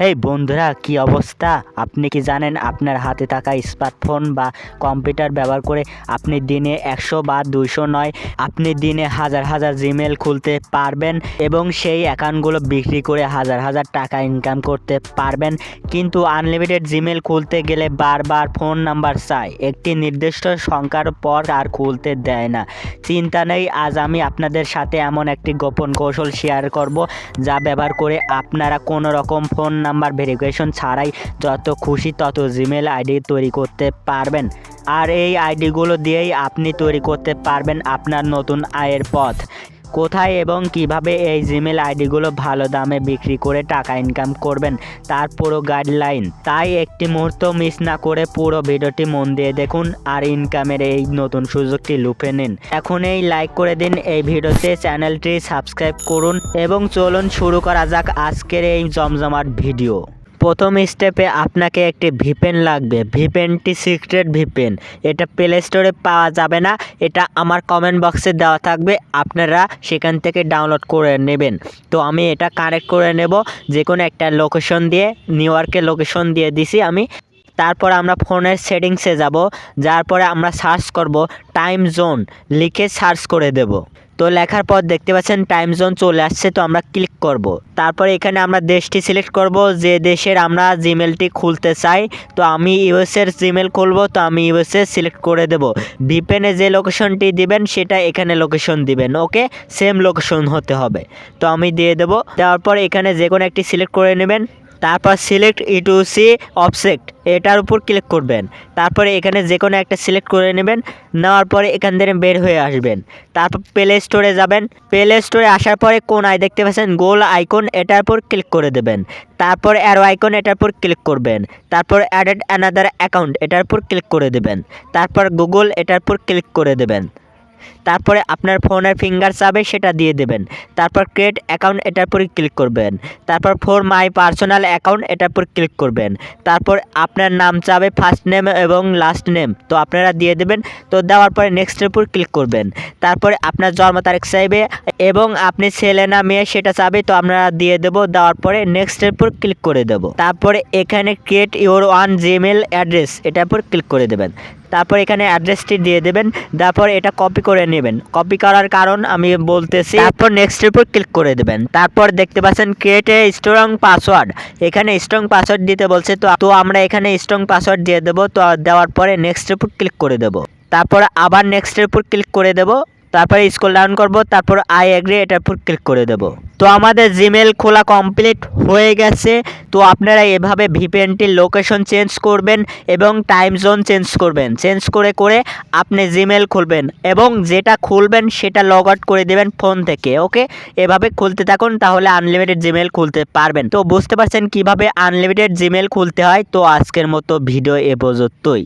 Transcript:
হেই বন্ধুরা, কি অবস্থা? আপনি কি জানেন আপনার হাতে থাকা স্মার্টফোন বা কম্পিউটার ব্যবহার করে আপনি দিনে একশো বা দুইশো নয়, আপনি দিনে হাজার হাজার জিমেল খুলতে পারবেন এবং সেই অ্যাকাউন্টগুলো বিক্রি করে হাজার হাজার টাকা ইনকাম করতে পারবেন। কিন্তু আনলিমিটেড জিমেল খুলতে গেলে বারবার ফোন নাম্বার চাই। একটি নির্দিষ্ট সংখ্যার পর আর খুলতে দেয় না। চিন্তা নেই, আজ আমি আপনাদের সাথে এমন একটি গোপন কৌশল শেয়ার করব যা ব্যবহার করে আপনারা কোনো রকম ফোন নাম্বার ভেরিফিকেশন ছাড়াই যত খুশি তত জিমেল আইডি তৈরি করতে পারবেন। আর এই আইডিগুলো দিয়েই আপনি তৈরি করতে পারবেন আপনার নতুন আয়ের পথ। কোথায় এবং কীভাবে এই জিমেল আইডিগুলো ভালো দামে বিক্রি করে টাকা ইনকাম করবেন তার পুরো গাইডলাইন। তাই একটি মুহূর্ত মিস না করে পুরো ভিডিওটি মন দিয়ে দেখুন আর ইনকামের এই নতুন সুযোগটি লুফে নিন। এখন এই লাইক করে দিন এই ভিডিওতে, চ্যানেলটি সাবস্ক্রাইব করুন এবং চলুন শুরু করা যাক আজকের এই জমজমাট ভিডিও। প্রথম স্টেপে আপনাকে একটি ভিপেন লাগবে। ভিপেনটি সিক্রেট ভিপেন। এটা প্লে স্টোরে পাওয়া যাবে না। এটা আমার কমেন্ট বক্সে দেওয়া থাকবে। আপনারা সেখান থেকে ডাউনলোড করে নেবেন। তো আমি এটা কানেক্ট করে নেব। যে কোনো একটা লোকেশন দিয়ে নিউ ইয়র্কের লোকেশন দিয়ে দিছি আমি। তারপর আমরা ফোনের সেটিংসে যাব। যার পরে আমরা সার্চ করব টাইম জোন লিখে সার্চ করে দেব। তো লেখার পর দেখতে পাচ্ছেন টাইম জোন চলে আসছে, তো আমরা ক্লিক করব। তারপরে এখানে আমরা দেশটি সিলেক্ট করব, যে দেশের আমরা জিমেলটি খুলতে চাই, তো আমি ইউএসের জিমেল খুলব, তো আমি ইউএসএ সিলেক্ট করে দেব। ভিপেনে যে লোকেশনটি দিবেন, সেটা এখানে লোকেশন দিবেন, ওকে? সেম লোকেশন হতে হবে। তো আমি দিয়ে দেব। দেওয়ার পর এখানে যে কোনো একটি সিলেক্ট করে নেবেন। তারপর সিলেক্ট ইটু সি অবজেক্ট এটার উপর ক্লিক করবেন। তারপরে এখানে যে কোনো একটা সিলেক্ট করে নেবেন, নেওয়ার পরে এখান থেকে বের হয়ে আসবেন। তারপর প্লে স্টোরে যাবেন। প্লে স্টোরে আসার পরে কোন আই দেখতে পাচ্ছেন? গোল আইকন এটার উপর ক্লিক করে দেবেন। তারপর অ্যারো আইকন এটার উপর ক্লিক করবেন। তারপর অ্যাডেড অ্যানাদার অ্যাকাউন্ট এটার উপর ক্লিক করে দেবেন। তারপর গুগল এটার উপর ক্লিক করে দেবেন। তারপরে আপনার ফোনের ফিঙ্গার চাবে সেটা দিয়ে দেবেন। তারপর ক্রিয়েট অ্যাকাউন্ট এটার উপরে ক্লিক করবেন। তারপর ফোর মাই পার্সোনাল অ্যাকাউন্ট এটার উপর ক্লিক করবেন। তারপর আপনার নাম চাবে ফার্স্ট নেম এবং লাস্ট নেম তো আপনারা দিয়ে দেবেন। তো দেওয়ার পরে নেক্সটের উপর ক্লিক করবেন। তারপরে আপনার জন্ম তারিখ চাইবে এবং আপনি ছেলে না মেয়ে সেটা চাবে, তো আপনারা দিয়ে দেবো। দেওয়ার পরে নেক্সটের উপর ক্লিক করে দেবো। তারপরে এখানে create your own Gmail address এটার উপর ক্লিক করে দেবেন। তারপর এখানে অ্যাড্রেসটি দিয়ে দেবেন, তারপর এটা কপি করে নেবেন। কপি করার কারণ আমি বলতেছি, তারপর নেক্সটের উপর ক্লিক করে দেবেন। তারপর দেখতে পাচ্ছেন ক্রিয়েট এ স্ট্রং পাসওয়ার্ড এখানে স্ট্রং পাসওয়ার্ড দিতে বলছে, তো তো আমরা এখানে স্ট্রং পাসওয়ার্ড দিয়ে দেবো, তো দেওয়ার পরে নেক্সটের উপর ক্লিক করে দেবো। তারপর আবার নেক্সটের উপর ক্লিক করে দেবো। তারপরে স্কুল ডাউন করব, তারপর আই এগ্রি, এটার উপর ক্লিক করে দেব। তো আমাদের জিমেল খোলা কমপ্লিট হয়ে গেছে। তো আপনারা এভাবে ভিপিএনটির লোকেশন চেঞ্জ করবেন এবং টাইম জোন চেঞ্জ করবেন। চেঞ্জ করে করে আপনি জিমেল খুলবেন এবং যেটা খুলবেন সেটা লগ আউট করে দেবেন ফোন থেকে, ওকে? এভাবে খুলতে থাকুন, তাহলে আনলিমিটেড জিমেল খুলতে পারবেন। তো বুঝতে পারছেন কীভাবে আনলিমিটেড জিমেল খুলতে হয়? তো আজকের মতো ভিডিও এ পর্যন্তই।